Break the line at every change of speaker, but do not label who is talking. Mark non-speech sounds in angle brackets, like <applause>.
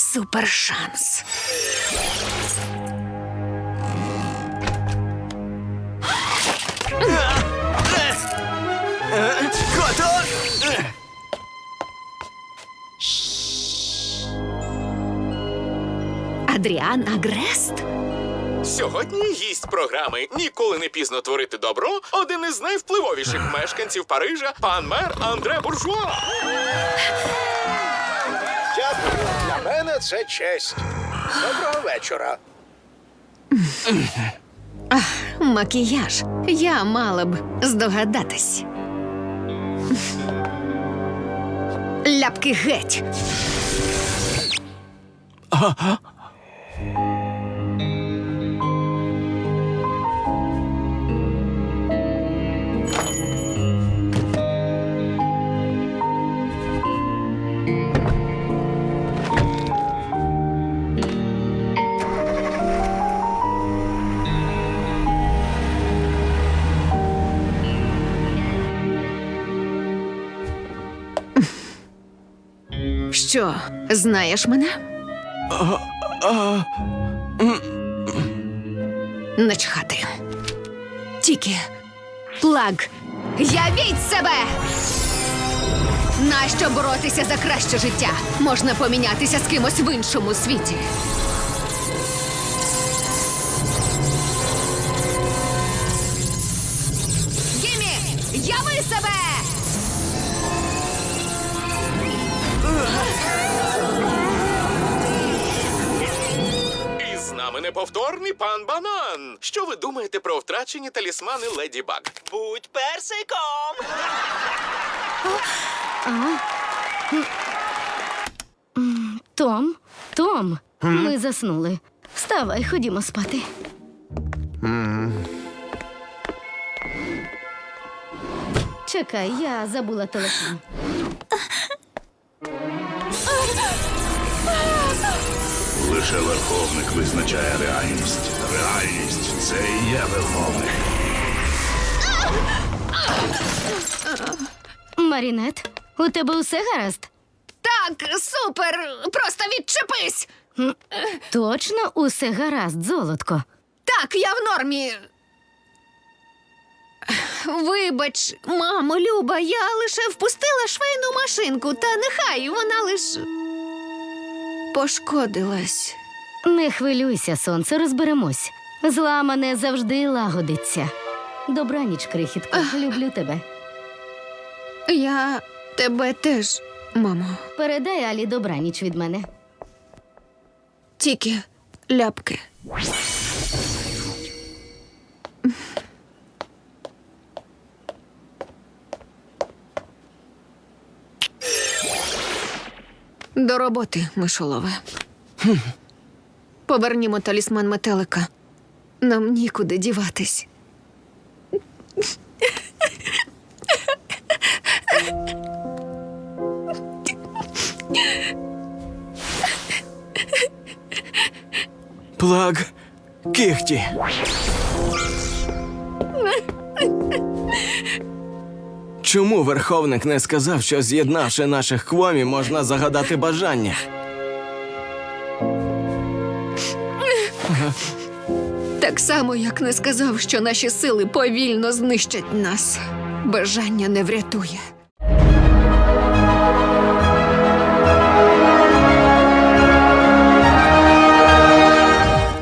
супершанс. Адріан Агрест?
Сьогодні гість програми Ніколи не пізно творити добро. Один із найвпливовіших мешканців Парижа, пан мер Андре Буржуа.
Дякую. Для мене це честь. Доброго вечора.
Макіяж. Я мала б здогадатись. Ляпки геть. Що, знаєш мене? Начхати. Тільки плаг. Явіть себе! Нащо боротися за краще життя? Можна помінятися з кимось в іншому світі. Гімі, яви себе!
Неповторний пан Банан. Що ви думаєте про втрачені талісмани Леді Баг?
Будь персиком!
Том, Том, ми заснули. Вставай, ходімо спати. Чекай, я забула телефон.
Лише верховник визначає реальність. Реальність це і є верховник.
Марінет, у тебе усе гаразд?
Так, супер! Просто відчепись!
Точно усе гаразд, золотко.
Так, я в нормі. Вибач, мамо, Люба, я лише впустила швейну машинку, та нехай вона лиш пошкодилась.
Не хвилюйся, сонце, розберемось. Зламане завжди лагодиться. Добраніч, крихітко, люблю тебе.
Я тебе теж, мамо.
Передай Алі добраніч від мене.
Тільки ляпки. До роботи, мишолове. <laughs> Повернімо талісман метелика. Нам нікуди діватись.
Плаг кихті. Чому верховник не сказав, що з'єднавши наших квомі, можна загадати бажання?
Так само, як не сказав, що наші сили повільно знищать нас. Бажання не врятує.